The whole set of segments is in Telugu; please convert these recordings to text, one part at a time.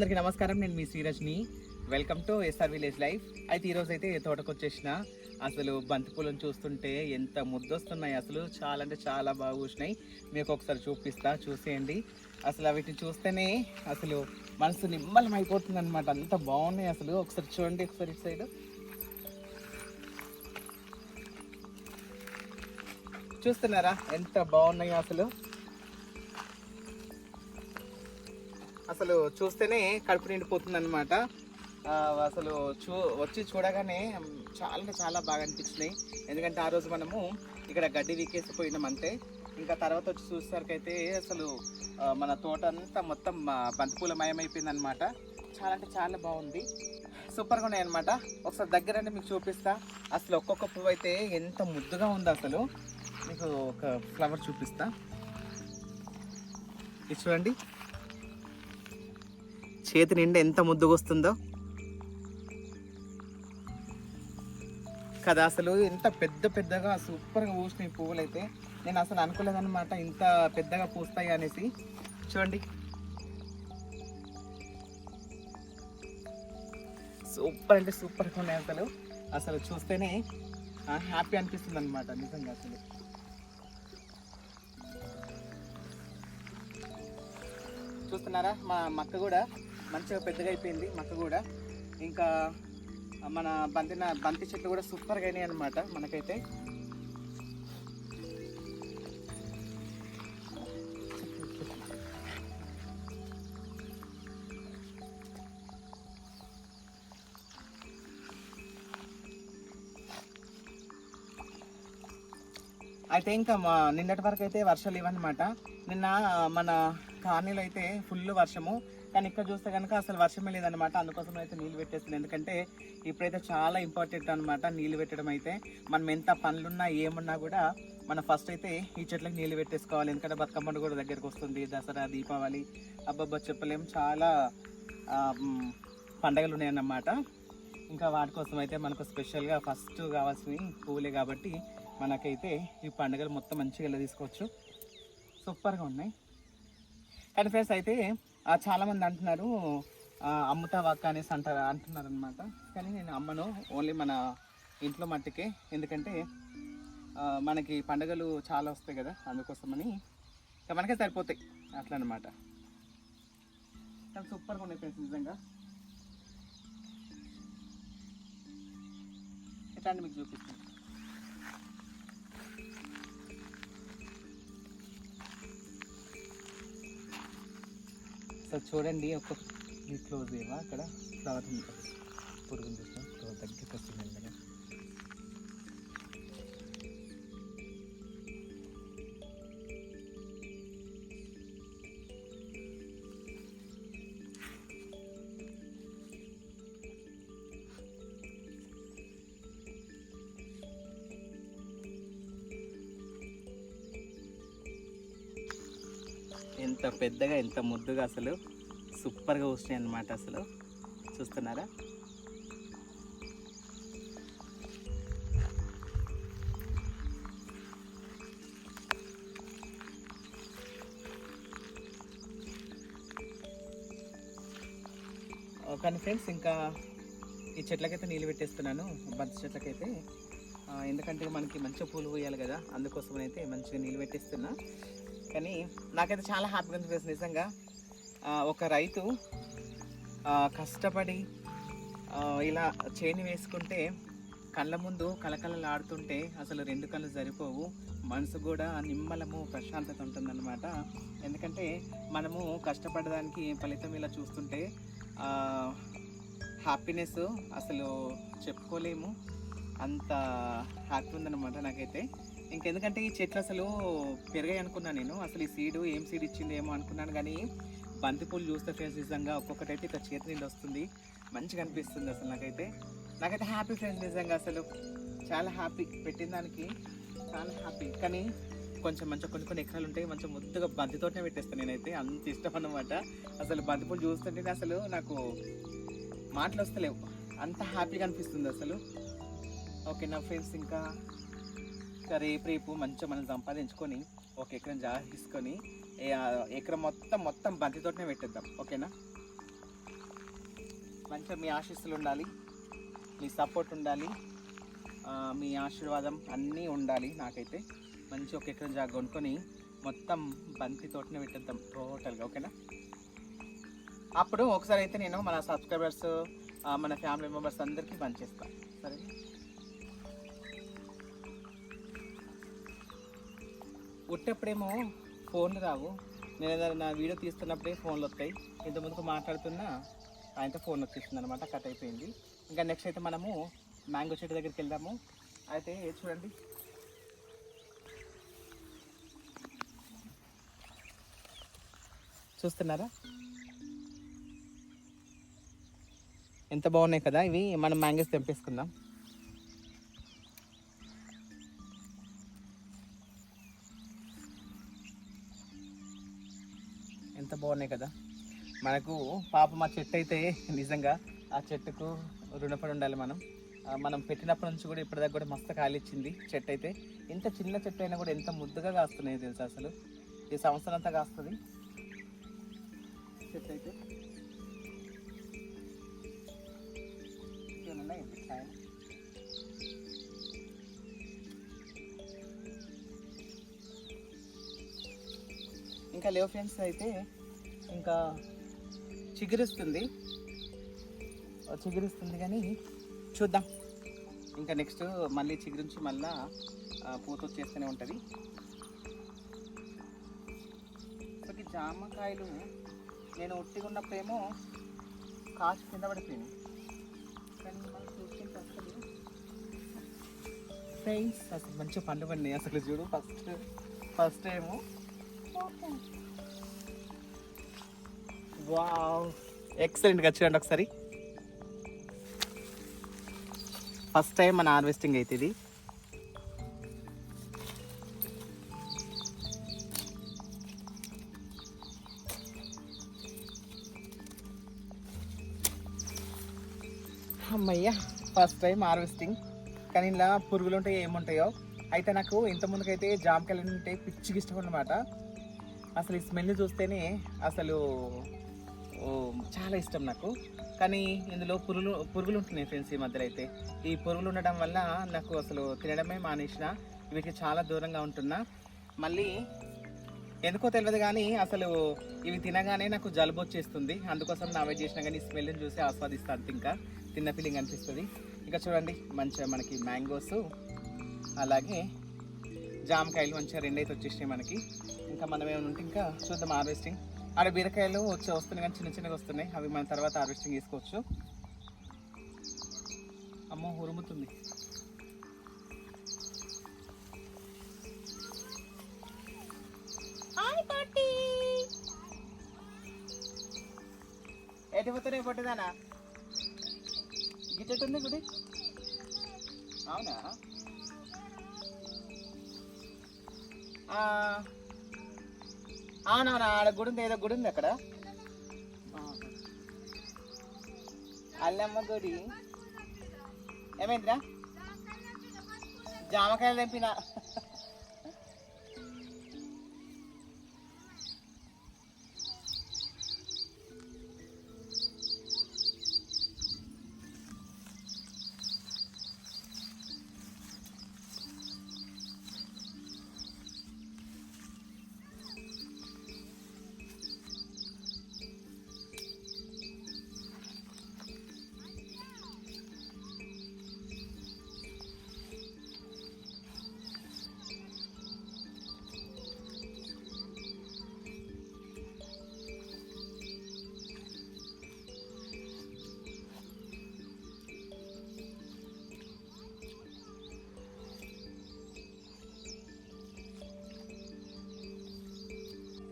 హాయ్ అందరికీ నమస్కారం. నేను మీ Srirajni. Welcome to SR village life అయితే ఈరోజు అయితే తోటకు వచ్చేసిన అసలు బంతిపూలను చూస్తుంటే ఎంత ముద్దొస్తున్నాయి అసలు. చాలా అంటే చాలా బాగా వచ్చినాయి మీకు ఒకసారి చూపిస్తా చూసేయండి. అసలు వీటిని చూస్తేనే అసలు మనసు నిమ్మలం అయిపోతుంది అనమాట అంత బాగున్నాయి అసలు. ఒకసారి చూడండి ఒకసారి ఇటు సైడ్. చూస్తున్నారా? ఎంత బాగున్నాయి అసలు. అసలు చూస్తేనే కడుపు నిండిపోతుంది అనమాట అసలు చూ వచ్చి చూడగానే చాలా అంటే చాలా బాగా అనిపించినాయి. ఎందుకంటే ఆ రోజు మనము ఇక్కడ గడ్డి వీకేసి పోయినామంటే ఇంకా తర్వాత వచ్చి చూసేసరికైతే అసలు మన తోట అంతా మొత్తం బంతిపూల మయమైపోయింది అనమాట చాలా అంటే చాలా బాగుంది. సూపర్గా ఉన్నాయి అనమాట ఒకసారి దగ్గర అంటే మీకు చూపిస్తా. అసలు ఒక్కొక్క పువ్వు అయితే ఎంత ముద్దుగా ఉందో అసలు. మీకు ఒక ఫ్లవర్ చూపిస్తా. ఇది చూడండి. చేతి నిండా ఎంత ముద్దుగొస్తుందో. కదా అసలు ఎంత పెద్ద పెద్దగా సూపర్గా పూసినాయి పువ్వులు అయితే నేను అసలు అనుకోలేదన్నమాట ఇంత పెద్దగా పూస్తాయి అనేసి. చూడండి. సూపర్ అంటే సూపర్గా ఉన్నాయి అసలు. అసలు చూస్తేనే హ్యాపీ అనిపిస్తుంది అనమాట నిజంగా అసలు. చూస్తున్నారా? మా మక్క కూడా మంచిగా పెద్దగా అయిపోయింది మక్క కూడా. ఇంకా మన బంతిన బంతి చెట్లు కూడా సూపర్గా అయినాయి అనమాట మనకైతే. అయితే ఇంకా మా నిన్నటి వరకు అయితే వర్షాలు ఇవన్నమాట నిన్న మన కాలనీలో అయితే ఫుల్ వర్షము. కానీ ఇక్కడ చూస్తే కనుక అసలు వర్షమే లేదనమాట అందుకోసం అయితే నీళ్ళు పెట్టేస్తుంది ఎందుకంటే ఇప్పుడైతే చాలా ఇంపార్టెంట్ అనమాట నీళ్ళు పెట్టడం అయితే. మనం ఎంత పనులున్నా ఏమున్నా కూడా మనం ఫస్ట్ అయితే ఈ చెట్లకు నీళ్ళు పెట్టేసుకోవాలి. ఎందుకంటే బతుకమ్మ కూడా దగ్గరకు వస్తుంది. దసరా దీపావళి అబ్బబ్బా చెప్పలేం. చాలా పండగలు ఉన్నాయన్నమాట. ఇంకా వాటి కోసం అయితే మనకు స్పెషల్గా ఫస్ట్ కావాల్సినవి పువ్వులే కాబట్టి మనకైతే ఈ పండుగలు మొత్తం మంచిగా తీసుకోవచ్చు సూపర్గా ఉన్నాయి. కానీ ఫ్రెండ్స్ అయితే చాలామంది అంటున్నారు అమ్ముతా అమ్ముతావా అనేసి అంటారు అంటున్నారు అనమాట కానీ నేను అమ్మను ఓన్లీ మన ఇంట్లో మట్టికే. ఎందుకంటే మనకి పండుగలు చాలా వస్తాయి కదా అందుకోసమని మనకే సరిపోతాయి. అట్లా అనమాట కానీ సూపర్గా ఉన్నాయి ఫ్రెండ్స్ నిజంగా. ఎట్లా అండి మీకు చూపిస్తుంది? ఒకసారి చూడండి ఒక క్లోజ్ ఏమో అక్కడ ఫ్లవర్ ఉంటుంది పురుగులు చూస్తాం సో దగ్గరికి వస్తుంది ఎంత పెద్దగా ఎంత ముద్దుగా అసలు సూపర్గా వస్తున్నాయి అన్నమాట అసలు. చూస్తున్నారా? కానీ ఫ్రెండ్స్ ఇంకా ఈ చెట్లకైతే నీళ్ళు పెట్టేస్తున్నాను బంతి చెట్లకైతే. ఎందుకంటే మనకి మంచిగా పూలు పోయాలి కదా అందుకోసమనైతే మంచిగా నీళ్ళు పెట్టేస్తున్నా. కానీ నాకైతే చాలా హ్యాపీగా అనిపిస్తుంది నిజంగా. ఒక రైతు కష్టపడి ఇలా చేని వేసుకుంటే కళ్ళ ముందు కలకలలాడుతుంటే అసలు రెండు కళ్ళు సరిపోవు. మనసు కూడా నిమ్మలము ప్రశాంతత ఉంటుందన్నమాట. ఎందుకంటే మనము కష్టపడడానికి ఫలితం ఇలా చూస్తుంటే హ్యాపీనెస్ అసలు చెప్పుకోలేము. అంత హ్యాపీ ఉందన్నమాట నాకైతే. ఇంకెందుకంటే ఈ చెట్లు అసలు పెరిగాయి అనుకున్నాను నేను. అసలు ఈ సీడు ఏం సీడ్ ఇచ్చిందేమో అనుకున్నాను కానీ బంతిపూలు చూస్తే ఫ్రెండ్స్ నిజంగా ఒక్కొక్కటి అయితే ఇక చేతి నిండి వస్తుంది. మంచిగా అనిపిస్తుంది అసలు నాకైతే. నాకైతే హ్యాపీ ఫ్రెండ్స్ నిజంగా అసలు. చాలా హ్యాపీ పెట్టిన దానికి చాలా హ్యాపీ కానీ కొంచెం మంచిగా కొన్ని కొన్ని ఎకరాలు ఉంటాయి మంచిగా ముద్దుగా బంతితోటనే పెట్టేస్తాను నేనైతే. అంత ఇష్టం అన్నమాట. అసలు బంతిపూలు చూస్తుంటే అసలు నాకు మాటలు వస్తలేవు. అంత హ్యాపీగా అనిపిస్తుంది అసలు. ఓకే నా ఫ్రెండ్స్ ఇంకా ఇంకా రేపు రేపు మంచిగా మనం సంపాదించుకొని ఒక ఎకరం జాగా తీసుకొని ఎకరం మొత్తం మొత్తం బంతితోటనే పెట్టేద్దాం. ఓకేనా? మంచిగా మీ ఆశీస్సులు ఉండాలి. మీ సపోర్ట్ ఉండాలి. మీ ఆశీర్వాదం అన్నీ ఉండాలి నాకైతే. మంచి ఒక ఎకరం జాగా కొనుక్కొని మొత్తం బంతి తోటనే పెట్టేద్దాం టోటల్గా ఓకేనా? అప్పుడు ఒకసారి అయితే నేను మన సబ్స్క్రైబర్స్ మన ఫ్యామిలీ మెంబర్స్ అందరికీ పనిచేస్తాను సరే ఉట్టేప్పుడేమో ఫోన్లు రావు. నేను ఏదైనా నా వీడియో తీస్తున్నప్పుడే ఫోన్లు వస్తాయి. ఇంతకుముందుకు మాట్లాడుతున్నా ఆయనతో ఫోన్ వచ్చేస్తుంది అనమాట కట్ అయిపోయింది. ఇంకా నెక్స్ట్ అయితే మనము మ్యాంగో చెట్టు దగ్గరికి వెళ్దాము. అయితే చూడండి. చూస్తున్నారా? ఎంత బాగున్నాయి కదా ఇవి? మనం మ్యాంగోస్ తెంపేసుకుందాం. బాగున్నాయి కదా. మనకు పాప మా చెట్టు అయితే నిజంగా ఆ చెట్టుకు రుణపడి ఉండాలి మనం. మనం పెట్టినప్పటి నుంచి కూడా ఇప్పటిదాకా కూడా మస్తు కాలిచ్చింది చెట్టు అయితే. ఇంత చిన్న చెట్టు అయినా కూడా ఎంత ముద్దుగా కాస్తున్నాయి తెలుసా అసలు? ఈ సంవత్సరం అంతా కాస్తుంది. చెట్టు అయితే. ఇంకా లేవు ఫ్రెండ్స్ అయితే ఇంకా చిగురిస్తుంది. చిగురిస్తుంది కానీ చూద్దాం. ఇంకా నెక్స్ట్ మళ్ళీ చిగురించి మళ్ళా పూత వచ్చేస్తూనే ఉంటుంది. ఒకటి జామకాయలు నేను ఉట్టిగా ఉన్నప్పుడేమో కాచి కింద పడిపోయింది కానీ మనం చూసుకుంటే అసలు ఫ్రెండ్స్ అసలు మంచిగా పండు పండి అసలు చూడు. ఫస్ట్ ఫస్ట్ ఏమో ఎక్సలెంట్గా చూడండి ఒకసారి. ఫస్ట్ టైం మన హార్వెస్టింగ్ అయితే ఇది. అమ్మయ్యా ఫస్ట్ టైం హార్వెస్టింగ్ కానీ ఇలా పురుగులు ఉంటాయి ఏముంటాయో? అయితే నాకు ఇంతముందుకైతే జామకాయలు ఉంటే పిచ్చికి ఇష్టం అనమాట అసలు ఈ స్మెల్ చూస్తేనే అసలు చాలా ఇష్టం నాకు. కానీ ఇందులో పురుగులు పురుగులు ఉంటున్నాయి ఫ్రెండ్స్ ఈ మధ్యలో అయితే ఈ పురుగులు ఉండడం వల్ల నాకు అసలు తినడమే మానేసిన. వీటికి చాలా దూరంగా ఉంటున్నా. మళ్ళీ ఎందుకో తెలియదు కానీ అసలు ఇవి తినగానే నాకు జలుబు వచ్చేస్తుంది. అందుకోసం నా అవాయిడ్ చేసిన కానీ స్మెల్ని చూసి ఆస్వాదిస్తాను ఇంకా. తిన్న ఫీలింగ్ అనిపిస్తుంది. ఇంకా చూడండి మంచిగా మనకి మ్యాంగోస్ అలాగే జామకాయలు మంచిగా రెండైతే వచ్చేసినాయి మనకి. ఇంకా మనం ఏమైనా ఉంటే ఇంకా చూద్దాం హార్వెస్టింగ్. ఆడ బీరకాయలు వచ్చి వస్తున్నాయి కానీ చిన్న చిన్నగా వస్తున్నాయి. అవి మన తర్వాత హార్వెస్టింగ్ చేసుకోవచ్చు. అమ్మో ఉరుముతుంది. ఎటు పోతున్నాయి పొట్టిదానా? గిట్టెట్టు ఉంది గుడి? అవునా? అవునవునా ఆడ గుడి ఉంది ఏదో గుడి ఉంది అక్కడ. అల్లమ్మ గుడి. ఏమైందిరా? జామకాయలు తెంపిన.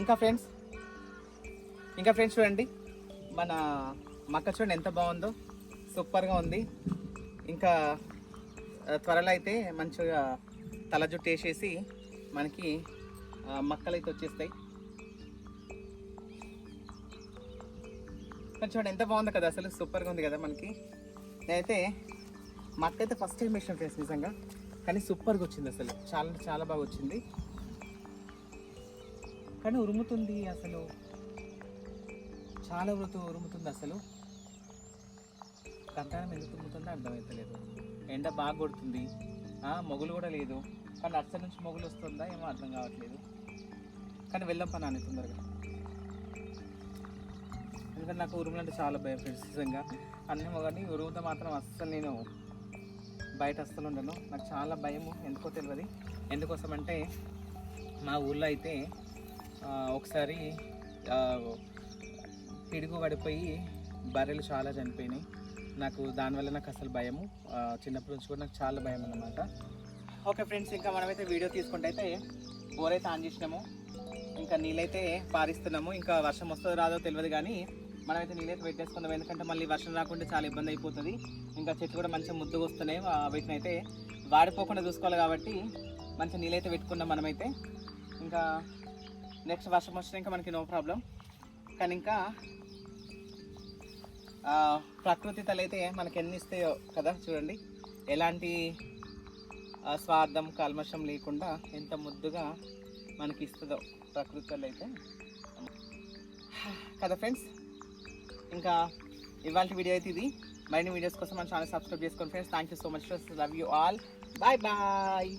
ఇంకా ఫ్రెండ్స్ ఇంకా ఫ్రెండ్స్ చూడండి. మన మక్క చూడండి ఎంత బాగుందో. సూపర్గా ఉంది. ఇంకా త్వరలో అయితే మంచిగా తల జుట్టు వేసేసి మనకి మక్కలు అయితే వచ్చేస్తాయి. కానీ చూడండి ఎంత బాగుంది కదా అసలు సూపర్గా ఉంది కదా మనకి. నేనైతే మక్క అయితే ఫస్ట్ టైం వేసిన ఫ్రెండ్స్ నిజంగా. కానీ సూపర్గా వచ్చింది అసలు. చాలా చాలా బాగా వచ్చింది. కానీ ఉరుముతుంది అసలు. చాలా ఉరుతు ఉరుముతుంది అసలు. కంటానం ఎందుకు ఉరుముతుందో అర్థమవుతలేదు ఎండ బాగా కొడుతుంది. మొగులు కూడా లేదు. కానీ అటు నుంచి మొగులు వస్తుందా ఏమో అర్థం కావట్లేదు. కానీ వెళ్ళాం పని అని తొందరగా. ఎందుకంటే నాకు ఉరుములు అంటే చాలా భయం ఫ్రెండ్స్ నిజంగా. అన్నీ కానీ ఉరుముతో మాత్రం అస్సలు నేను బయట అస్సలు ఉండను. నాకు చాలా భయము. ఎందుకో తెలియదు. ఎందుకోసం అంటే మా ఊళ్ళో అయితే ఒకసారి పిడుగు పడిపోయి బర్రెలు చాలా చనిపోయినాయి. నాకు దానివల్ల నాకు అసలు భయము. చిన్నప్పటి నుంచి కూడా నాకు చాలా భయం అన్నమాట. ఓకే ఫ్రెండ్స్ ఇంకా మనమైతే వీడియో తీసుకుంటే అయితే బోర్ అయితే ఆన్ చేసినాము. ఇంకా నీళ్ళైతే పారిస్తున్నాము. ఇంకా వర్షం వస్తుందో రాదో తెలియదు కానీ మనమైతే నీళ్ళైతే పెట్టేసుకుందాం ఎందుకంటే మళ్ళీ వర్షం రాకుండా చాలా ఇబ్బంది అయిపోతుంది. ఇంకా చెట్లు కూడా మంచిగా ముద్దుగా వస్తున్నాయి. వీటిని అయితే వాడిపోకుండా చూసుకోవాలి కాబట్టి మంచి నీళ్ళైతే పెట్టుకున్నాం మనమైతే. ఇంకా నెక్స్ట్ వర్షం వచ్చినా ఇంకా మనకి నో ప్రాబ్లం కానీ ఇంకా ప్రకృతి తలైతే మనకి ఎన్ని ఇస్తాయో కదా చూడండి. ఎలాంటి స్వార్థం కల్మషం లేకుండా ఎంత ముద్దుగా మనకి ఇస్తుందో ప్రకృతి అయితే. కదా ఫ్రెండ్స్ ఇంకా ఇవాళ వీడియో అయితే ఇది. మరిన్ని వీడియోస్ కోసం మన ఛానల్ సబ్స్క్రైబ్ చేసుకోండి friends thank you so much love you all bye bye